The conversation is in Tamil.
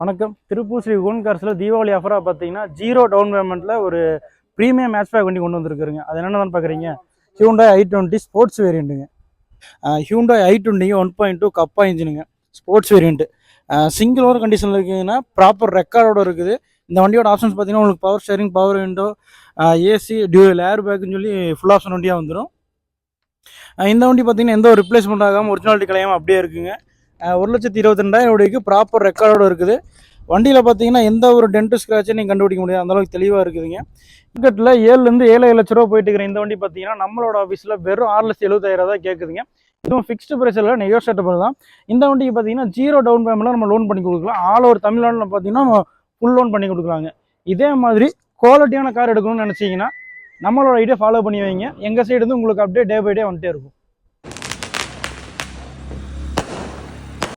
வணக்கம். திருப்பூர் ஸ்ரீ ஓன் கார்ஸில் தீபாவளி ஆஃபராக பார்த்தீங்கன்னா ஜீரோ டவுன் பேமெண்ட்டில் ஒரு ப்ரீமியம் மேட்ச் பேக் வண்டி கொண்டு வந்திருக்குறீங்க அது என்னென்னு பார்க்குறீங்க ஹியூண்டாய் ஐ டுவெண்ட்டி ஸ்போர்ட்ஸ் வேரியண்ட்டுங்க ஹியூண்டாய் ஐ டுவெண்ட்டிங்க ஒன் பாயிண்ட் டூ கப்பா இன்ஜினுங்க ஸ்போர்ட்ஸ் வேரியண்ட்டு சிங்கிள் ஓவர் கண்டிஷனில் இருக்குதுன்னா ப்ராப்பர் ரெக்கார்டோட இருக்குது. இந்த வண்டியோட ஆப்ஷன்ஸ் பார்த்தீங்கன்னா உங்களுக்கு power steering power window AC dual air பேக்குன்னு சொல்லி ஃபுல் ஆப்ஷன் வண்டியாக வந்துடும் இந்த வண்டி பார்த்தீங்கன்னா எந்த ஒரு ரிப்ளேஸ்மெண்ட் ஆகாமல் ஒரிஜினாலிட்டி கலையாமல் அப்படியே இருக்குங்க. ஒரு லட்சத்தி இருபத்தி ரெண்டாயிரம் ரூபாய்க்கு ப்ராப்பர் ரெக்கார்டோட இருக்குது. வண்டியில் பார்த்தீங்கன்னா எந்த ஒரு டென்ட்டு ஸ்க்ராச்சும் நீங்கள் கண்டுபிடிக்க முடியாது. அந்த அளவுக்கு தெளிவாக இருக்குதுங்க. டிக்கெட்டில் ஏழுலேருந்து ஏழு ஏழு லட்ச ரூபா போயிட்டு இருக்கிற இந்த வண்டி பார்த்தீங்கன்னா நம்மளோட ஆஃபீஸில் வெறும் ஆறு லட்சத்தி எழுபத்தாயிரம் தான் கேட்குதுங்க இதுவும் ஃபிக்ஸ்டு ப்ரைஸில் நெகோஷியேட்டபிள் தான். இந்த வண்டிக்கு பார்த்தீங்கன்னா ஜீரோ டவுன் பேமெண்ட்டில் நம்ம லோன் பண்ணி கொடுக்கலாம். ஆல் ஓவர் தமிழ்நாட்டில் பார்த்தீங்கன்னா நம்ம ஃபுல் லோன் பண்ணி கொடுக்கலாங்க. இதே மாதிரி குவாலிட்டியான கார் எடுக்கணும்னு நினச்சிங்கன்னா நம்மளோட ஐடியா ஃபாலோ பண்ணி வைங்க. எங்கள் சைடு வந்து உங்களுக்கு அப்படியே டே பை டே வந்துட்டே இருக்கும்.